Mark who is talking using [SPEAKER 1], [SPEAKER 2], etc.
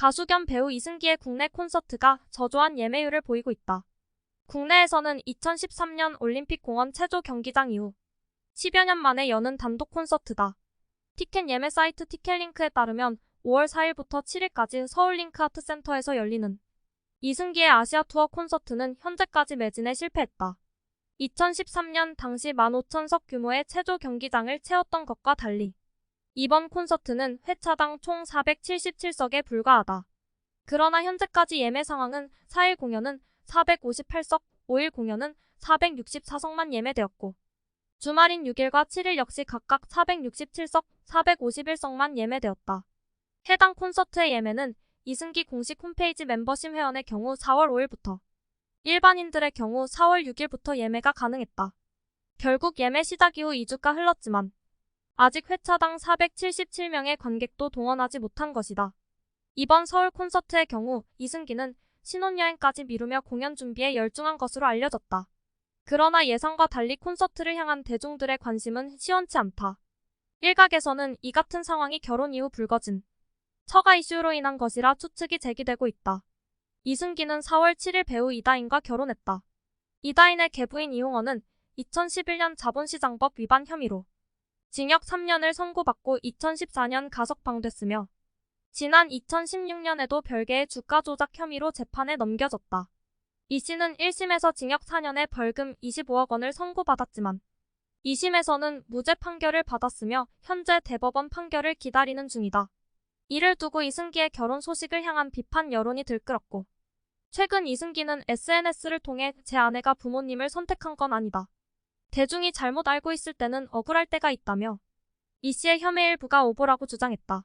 [SPEAKER 1] 가수 겸 배우 이승기의 국내 콘서트가 저조한 예매율을 보이고 있다. 국내에서는 2013년 올림픽 공원 체조 경기장 이후 10여 년 만에 여는 단독 콘서트다. 티켓 예매 사이트 티켓링크에 따르면 5월 4일부터 7일까지 서울링크 아트센터에서 열리는 이승기의 아시아 투어 콘서트는 현재까지 매진에 실패했다. 2013년 당시 15,000석 규모의 체조 경기장을 채웠던 것과 달리 이번 콘서트는 회차당 총 477석에 불과하다. 그러나 현재까지 예매 상황은 4일 공연은 458석, 5일 공연은 464석만 예매되었고 주말인 6일과 7일 역시 각각 467석, 451석만 예매되었다. 해당 콘서트의 예매는 이승기 공식 홈페이지 멤버십 회원의 경우 4월 5일부터, 일반인들의 경우 4월 6일부터 예매가 가능했다. 결국 예매 시작 이후 2주가 흘렀지만 아직 회차당 477명의 관객도 동원하지 못한 것이다. 이번 서울 콘서트의 경우 이승기는 신혼여행까지 미루며 공연 준비에 열중한 것으로 알려졌다. 그러나 예상과 달리 콘서트를 향한 대중들의 관심은 시원치 않다. 일각에서는 이 같은 상황이 결혼 이후 불거진 처가 이슈로 인한 것이라 추측이 제기되고 있다. 이승기는 4월 7일 배우 이다인과 결혼했다. 이다인의 계부인 이용원은 2011년 자본시장법 위반 혐의로 징역 3년을 선고받고 2014년 가석방됐으며 지난 2016년에도 별개의 주가 조작 혐의로 재판에 넘겨졌다. 이 씨는 1심에서 징역 4년에 벌금 25억 원을 선고받았지만 2심에서는 무죄 판결을 받았으며 현재 대법원 판결을 기다리는 중이다. 이를 두고 이승기의 결혼 소식을 향한 비판 여론이 들끓었고 최근 이승기는 SNS를 통해 제 아내가 부모님을 선택한 건 아니다. 대중이 잘못 알고 있을 때는 억울할 때가 있다며 이 씨의 혐의 일부가 오보라고 주장했다.